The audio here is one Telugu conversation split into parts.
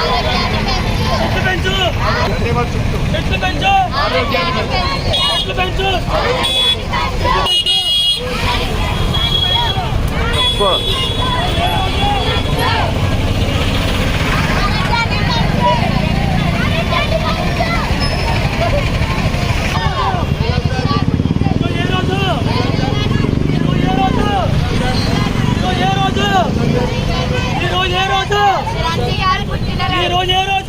చెట్లు పెంచు చెట్లు పెంచు చెట్లు పెంచు ఇదిగో ఏ రోజు ఇదిగో ఏ రోజు ఇదిగో ఏ రోజు? ఈ రోజు ఏ రోజు? ఈ రోజు ఏ రోజు?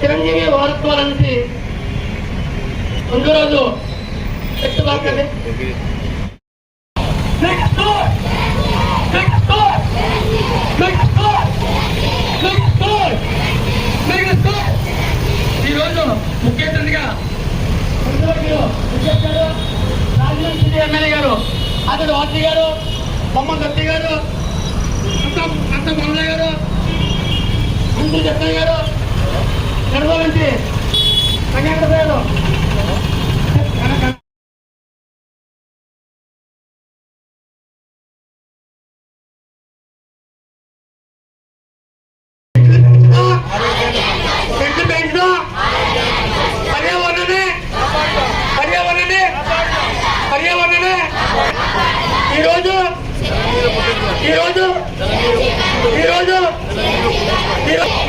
చిరంజీవి వారత్వాలనేసి ముందు రోజు చెట్టు బాకండి Take a sword! Take a sword! బొమ్మ దత్తి గారు అంత అంత మమలయ్య గారు అందు జప్పయ్య గారు కడప నుంచి కన్యాకుమారి గారు చెట్లు ఈరోజు ఈరోజు ఈరోజు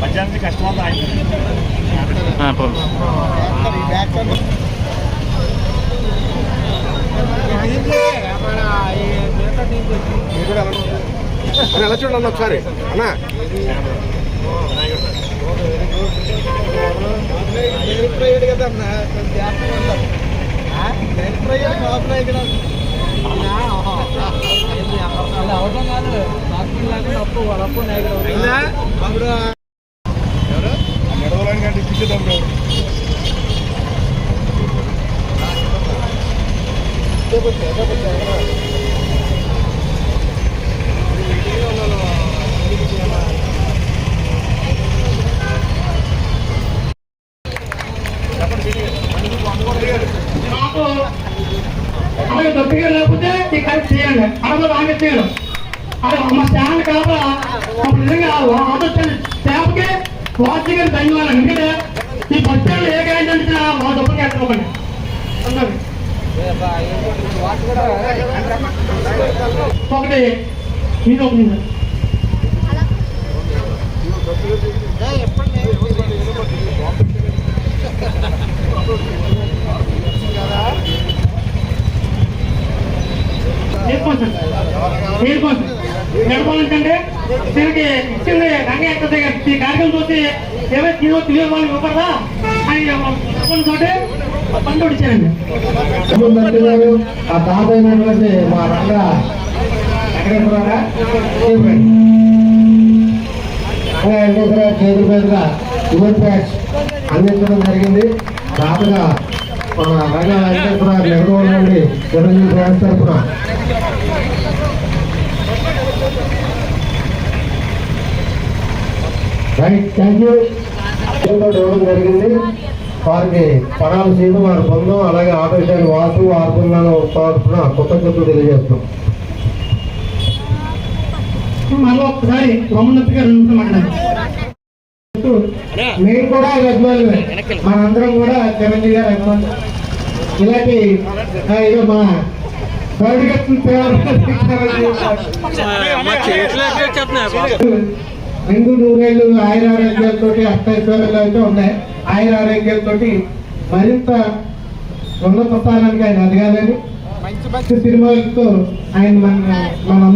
మధ్యాహ్నం కష్టమవుతా ఎలా చూడండి ఒకసారి అన్నా కదన్నా అవడం కాదు నాకు లేకుండా అప్పు వాళ్ళ నడవడానికి అంటే ఇప్పించేటప్పుడు అలాగే దొరికిగా లేకపోతే ఈ కరెక్ట్ చేయండి అడగదు ఆమె చేయడం మా స్టాండ్ కాబట్టి నిజంగా ఆలోచన స్టాఫ్కి వాచి గారి ధన్యవాదాలు. ఎందుకంటే ఈ బస్ ఏ గాయం అంటే మా డబ్బులు కట్టుకోకండి ఒకటి ఒకటి ఒక ఒకటి నేర్చుకోండి నేర్చుకోండి నేర్చుకోవాలంటే దీనికి ఇచ్చింది రంగయ్య ఎక్కడ ఈ కార్యక్రమం చూసి ఏమైనా తీరో తెలియదు వాళ్ళు ఇవ్వకూడదా? అని చెప్పని తోటి పండు ఇచ్చారండి. ఆ తాత అయినటువంటి మా రంగ వెంకటేశ్వర చేతుల మీదుగా యువర్ ప్యాచ్ అందించడం జరిగింది. దాతగా మన రంగ వెంకటేశ్వర నెహ్రూ నుండి చిరంజీవి బ్యాచ్ తరఫున రైట్ థ్యాంక్ యూ ఇవ్వడం జరిగింది వారికి పడాలు చేయడం వారి బృందం అలాగే ఆటో వాసు వారి బృందాలు తరఫున కృతజ్ఞతలు తెలియజేస్తున్నాం. మళ్ళీ ఒకసారి రమణత్తి గారు రెండు మాట్లాడారు మేము కూడా ఈ అభిమానులమే. మనందరం కూడా చిరంజీవి గారి అభిమానులు. ఇలాంటి ఇదో మా రెండు నూరేళ్ళు ఆయుర ఆరోగ్యాలతో అష్టైశ్వర్యాలు అయితే ఉన్నాయి. ఆయుర ఆరోగ్యాలతో మరింత ఉన్నత స్థానానికి ఆయన ఎదగాలని మంచి సినిమాలతో ఆయన మన మనం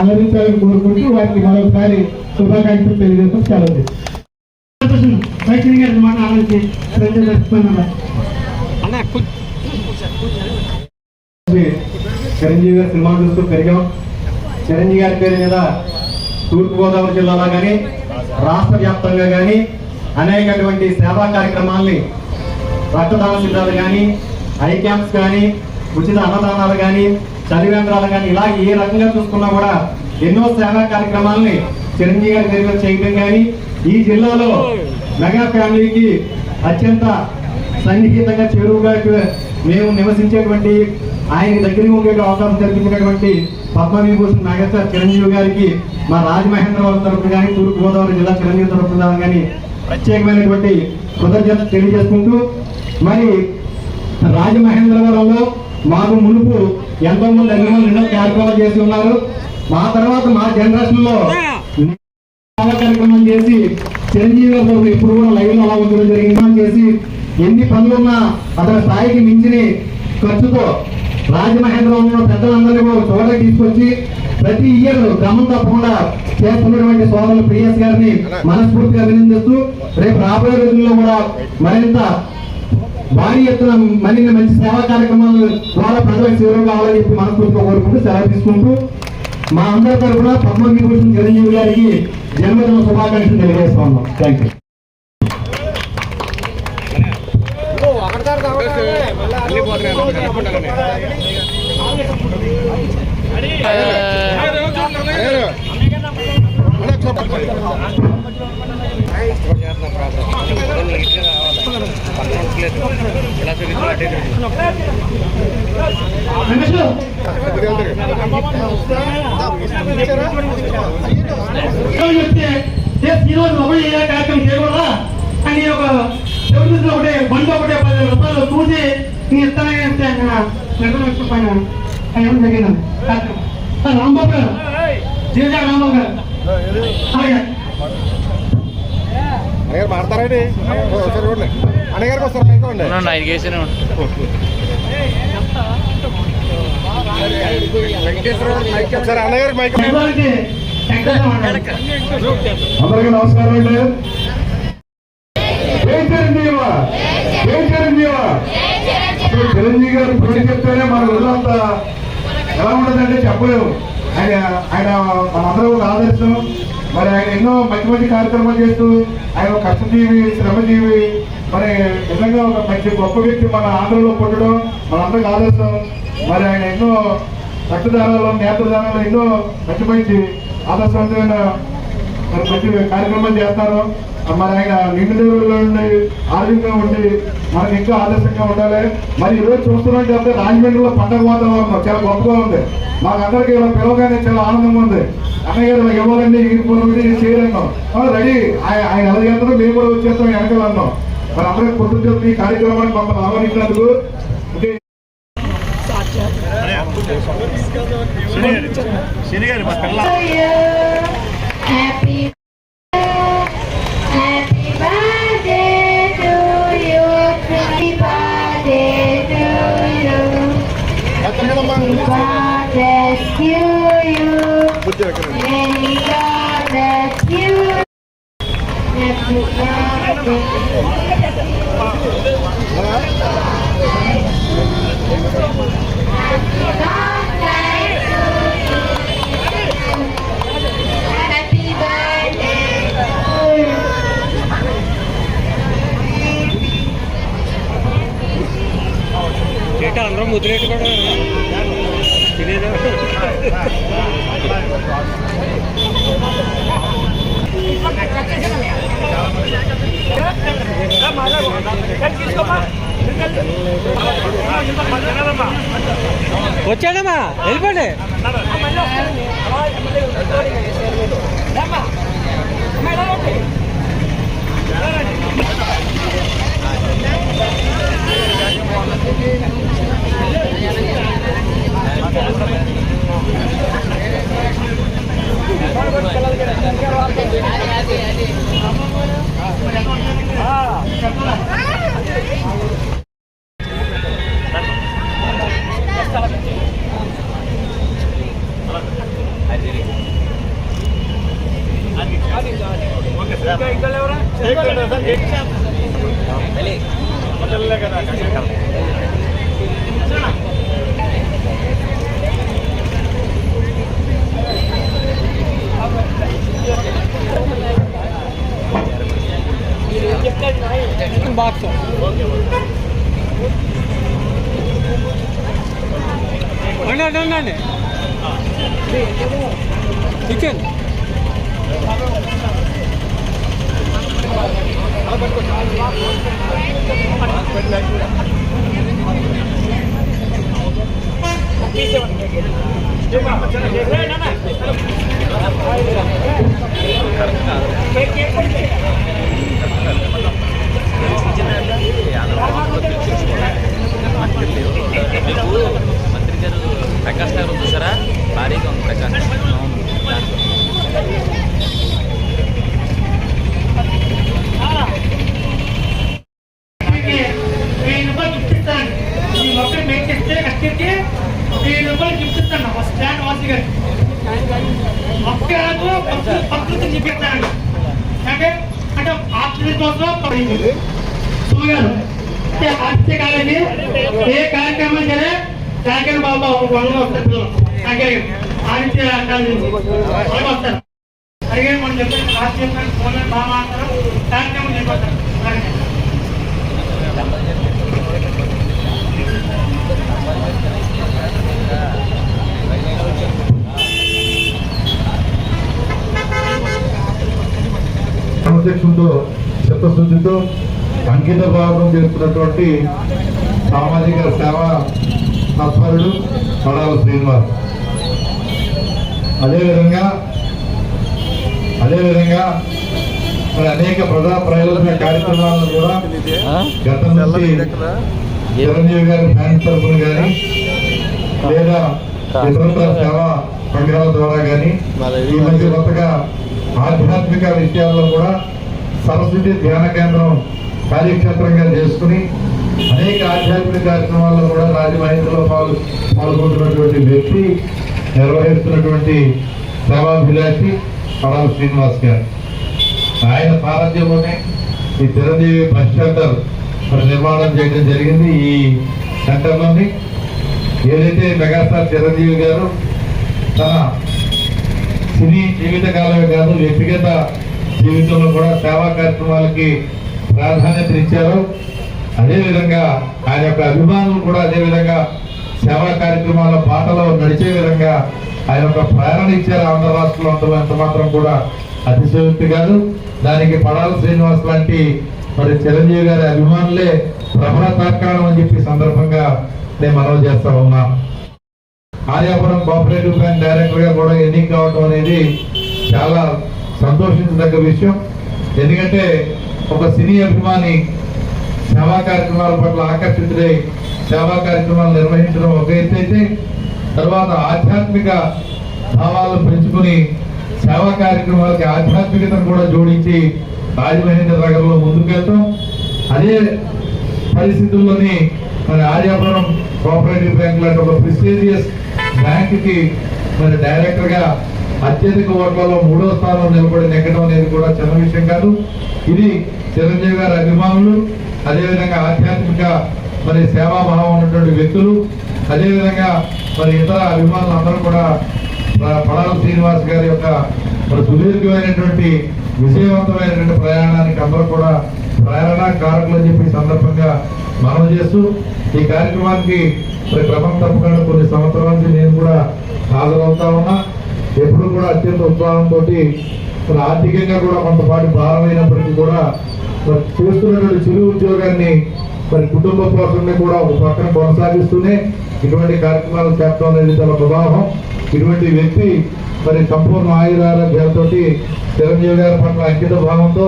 అలరించాలని కోరుకుంటూ వారికి మరొకసారి శుభాకాంక్షలు తెలియజేస్తాం సెలవు. చిరంజీవి గారి సినిమాలు చూస్తూ పెరిగాం. చిరంజీవి గారి పేరు మీద తూర్పుగోదావరి జిల్లాలో కానీ రాష్ట్ర వ్యాప్తంగా కానీ అనేకటువంటి సేవా కార్యక్రమాల్ని రక్తదాన శిబిరాలు కానీ ఐ క్యాంప్స్ కానీ ఉచిత అన్నదానాలు కానీ చలివేంద్రాలు కానీ ఇలా ఏ రకంగా చూసుకున్నా కూడా ఎన్నో సేవా కార్యక్రమాల్ని చిరంజీవి గారి పేరు చేయడం కానీ ఈ జిల్లాలో మెగా ఫ్యామిలీకి అత్యంత సన్నిహితంగా చెరువుగా మేము నివసించేటువంటి ఆయన దగ్గర ఉండే అవకాశం కల్పించినటువంటి పద్మవిభూషణ్ నాగేశ్వర చిరంజీవి గారికి మా రాజమహేంద్రవరం తరఫున కానీ తూర్పుగోదావరి జిల్లా చిరంజీవి తరఫున కానీ ప్రత్యేకమైనటువంటి కృతజ్ఞత తెలియజేసుకుంటూ మరి రాజమహేంద్రవరంలో మాకు మునుపు ఎంతో మంది అభిమానులు ఎన్నో కార్యక్రమాలు చేసి ఉన్నారు. మా తర్వాత మా జనరేషన్లో కార్యక్రమం చేసి చిరంజీవి గారు ఇప్పుడు కూడా లైవ్లో అలా ఉండడం జరిగింది. చేసి ఎన్ని పనులున్నా అతని స్థాయికి మించిన ఖర్చుతో రాజమహేంద్రంలో పెద్దలందరినీ కూడా చోట తీసుకొచ్చి ప్రతి ఇయర్ క్రమం తప్పకుండా చేస్తున్నటువంటి సోదరులు ప్రియస్ గారిని మనస్ఫూర్తిగా అభినందిస్తూ రేపు రాబోయే రోజుల్లో కూడా మరింత భారీ ఎత్తున మరిన్ని మంచి సేవా కార్యక్రమాలు ద్వారా ప్రజలకు సేవ కావాలని చెప్పి మనస్ఫూర్తిగా కోరుకుంటూ సెలవు తీసుకుంటూ మా అందరి తరఫున పద్మవిభూషణ్ చిరంజీవి గారికి జన్మదిన శుభాకాంక్షలు తెలియజేస్తా ఉన్నాం. థ్యాంక్ యూ ప్రాబ్లం చెప్తే చేసి ఈ ఒకటి కార్యక్రమం చేయకూడదా అని ఒక చెవిలో ఒకటే బండి ఒకటే పదివేల రూపాయలు చూసి నీ ఇస్తానని చెప్తే నిర్ణయం పైన ఏమని జరిగిందండి కార్యక్రమం రాంబాబు గారు జీవితా రాంబాబు గారు అలాగే వస్తారు. ఐదు వెంకటేశ్వర అన్నగారికి మైక్. అందరికీ నమస్కారం అండి. చిరంజీవ అసలు గారు పేరు చెప్తేనే మన రోజంతా ఎలా ఉంటుందంటే చెప్పలేము. ఆయన ఆయన మనందరూ ఒక ఆదర్శం మరి ఆయన ఎన్నో మంచి మంచి కార్యక్రమాలు చేస్తూ ఆయన కష్టజీవి శ్రమజీవి మరి నిజంగా ఒక మంచి గొప్ప వ్యక్తి మన ఆంధ్రలో పుట్టడం మనందరికీ ఆదర్శం మరి ఆయన ఎన్నో రక్తదానాలు నేత్రదానాలు ఎన్నో మంచి మంచి ఆదర్శవంతమైన మరి ప్రతి కార్యక్రమాలు చేస్తారు. మరి ఆయన నిండు దేవుల్లో ఉండి ఆరోగ్యంగా ఉండి మనకి ఇంకా ఆదర్శంగా ఉండాలి. మరి ఈరోజు చూస్తున్నాం చెప్తే రాజమండ్రిలో పండగ వాతావరణం చాలా గొప్పగా ఉంది. మాకు అందరికీ ఇలా పిలవగానే చాలా ఆనందంగా ఉంది. అన్నయ్య గారు ఇలా ఇవ్వాలండి ఇరిగిపోయింది చేయలేము రెడీ. ఆయన ఆయన ఎలా చేస్తారో మేము కూడా వచ్చేస్తాం వెనకాలన్నాం అందరికీ పొద్దున్న ఈ కార్యక్రమానికి మమ్మల్ని ఆహ్వానించినందుకు ఇంకా Happy చేట అందరం ముద్రేట్ కూడా తినేదా? వచ్చాడమ్మా వెళ్ళిపోండి হ্যাঁ చికెన్ మంత్రి ಪಿಕ್ಚರ್ ಪ್ರಕಾಶ್ನಾಗ ಇರೋದು ಸರ? ಬಾರಿ ಒಂದು ಪ್ರಕಾಶ್ చిత్తశుద్ధితో అంకిత భావం చేస్తున్నటువంటి సామాజిక సేవా తత్పరుడు పడాల శ్రీనివాస్. అదేవిధంగా అదేవిధంగా మరి అనేక ప్రజా ప్రయోజన కార్యక్రమాలను కూడా గతం నుంచి చిరంజీవి గారి ఫ్యాన్స్ తరఫున కానీ లేదా ఇతరత్ర సేవా సంఘాల ద్వారా కానీ ఈ మధ్య కొత్తగా ఆధ్యాత్మిక విషయాల్లో కూడా సరస్వతి ధ్యాన కేంద్రం కార్యక్షేత్రంగా చేసుకుని అనేక ఆధ్యాత్మిక కార్యక్రమాల్లో కూడా రాజమహేంద్రలో పాల్గొ పాల్గొంటున్నటువంటి వ్యక్తి నిర్వహిస్తున్నటువంటి సేవాభిలాషి పడాల శ్రీనివాస్ గారు. ఆయన సారథ్యంలోనే ఈ చిరంజీవి బస్ సెంటర్ మరి నిర్మాణం చేయడం జరిగింది. ఈ సెంటర్లోని ఏదైతే మెగాస్టార్ చిరంజీవి గారు తన సినీ జీవితకాలమే కాదు వ్యక్తిగత జీవితంలో కూడా సేవా కార్యక్రమాలకి ప్రాధాన్యత ఇచ్చారు అదేవిధంగా ఆయన యొక్క అభిమానులు కూడా అదేవిధంగా సేవా కార్యక్రమాల బాటలో నడిచే విధంగా ఆయన యొక్క ప్రేరణ ఇచ్చారు ఆంధ్ర రాష్ట్రంలో ఎంత మాత్రం కూడా అతిశయోక్తి కాదు. దానికి పడాల శ్రీనివాస్ లాంటి మరి చిరంజీవి గారి అభిమానులే ప్రబల తాత్కాలం అని చెప్పి సందర్భంగా నేను మనవి చేస్తా ఉన్నా. ఆర్యాపురం కోఆపరేటివ్ బ్యాంక్ డైరెక్టర్గా కూడా ఎన్నిక కావడం అనేది చాలా సంతోషించదగ్గ విషయం. ఎందుకంటే ఒక సినీ అభిమాని సేవా కార్యక్రమాల పట్ల ఆకర్షితుడై సేవా కార్యక్రమాలు నిర్వహించడం ఒక ఎత్తైతే అయితే తర్వాత ఆధ్యాత్మిక భావాలను పెంచుకుని సేవా కార్యక్రమాలకి ఆధ్యాత్మికతను కూడా జోడించి రాజమహేంద్ర నగర్లో ముందుకెళ్తాం. అదే పరిస్థితుల్లోని మరి ఆర్యాపురం కోఆపరేటివ్ బ్యాంక్ లాంటి ఒక ప్రిస్టీజియస్ బ్యాంక్కి మరి డైరెక్టర్గా అత్యధిక ఓట్లలో మూడో స్థానం నిలబడి నెగ్గడం అనేది కూడా చిన్న విషయం కాదు. ఇది చిరంజీవి గారి అభిమానులు అదేవిధంగా ఆధ్యాత్మిక మరి సేవాభావం ఉన్నటువంటి వ్యక్తులు అదేవిధంగా మరి ఇతర అభిమానులు అందరూ కూడా పడాల శ్రీనివాస్ గారి యొక్క మరి సుదీర్ఘమైనటువంటి విజయవంతమైనటువంటి ప్రయాణానికి అందరూ కూడా ప్రేరణ కారకులు అని చెప్పి సందర్భంగా మనం చేస్తూ ఈ కార్యక్రమానికి మరి క్రమం తప్పకుండా కొన్ని సంవత్సరాల నుంచి నేను కూడా హాజరవుతా ఉన్నా. ఎప్పుడు కూడా అత్యంత ఉత్సాహంతో మరి ఆర్థికంగా కూడా కొంతపాటు భారమైనప్పటికీ కూడా మరి చేస్తున్నటువంటి చిరు ఉద్యోగాన్ని మరి కుటుంబ పోషణని కూడా ఒక పక్కన కొనసాగిస్తూనే ఇటువంటి కార్యక్రమాలు చేపడం అనేది చాలా ప్రభావం ఇటువంటి వ్యక్తి మరి సంపూర్ణ ఆయురారోగ్యాలతోటి చిరంజీవి గారి పట్ల అంకిత భావంతో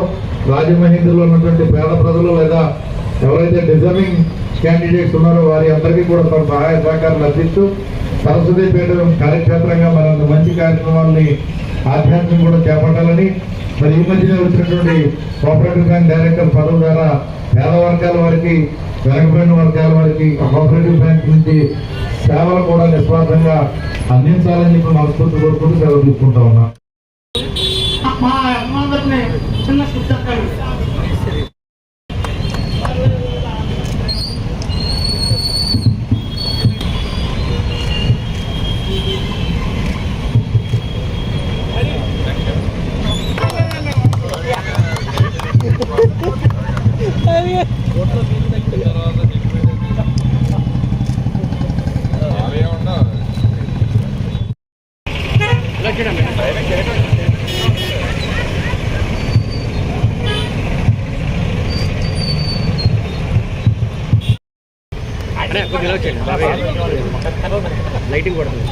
రాజమహేంద్రలో ఉన్నటువంటి పేద ప్రజలు లేదా ఎవరైతే డిజర్వింగ్ క్యాండిడేట్స్ ఉన్నారో వారి అందరికీ కూడా తన సహాయ సహకారం అందిస్తూ సరస్వతిపేట కార్యక్షేత్రంగా మరింత మంచి కార్యక్రమాలని ఆధ్యాత్మిక కూడా చేపట్టాలని మరి ఈ మధ్యనే వచ్చినటువంటి కోఆపరేటివ్ బ్యాంక్ డైరెక్టర్ పదవి ద్వారా పేద వర్గాల వారికి వెనకబడిన వర్గాల వారికి కోఆపరేటివ్ బ్యాంక్ నుంచి సేవలు కూడా నిస్వార్థంగా అందించాలని చెప్పి మనస్ఫూర్తి కోరుకుంటూ సెలవు తీసుకుంటా ఉన్నా మా చిన్న లైటింగ్ పడుతుంది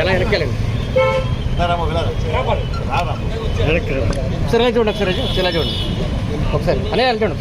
ఎలా వెనక్కి ఒకసారి చూడండి ఒకసారి ఒకసారి చూడండి అనే వెళ్తాడు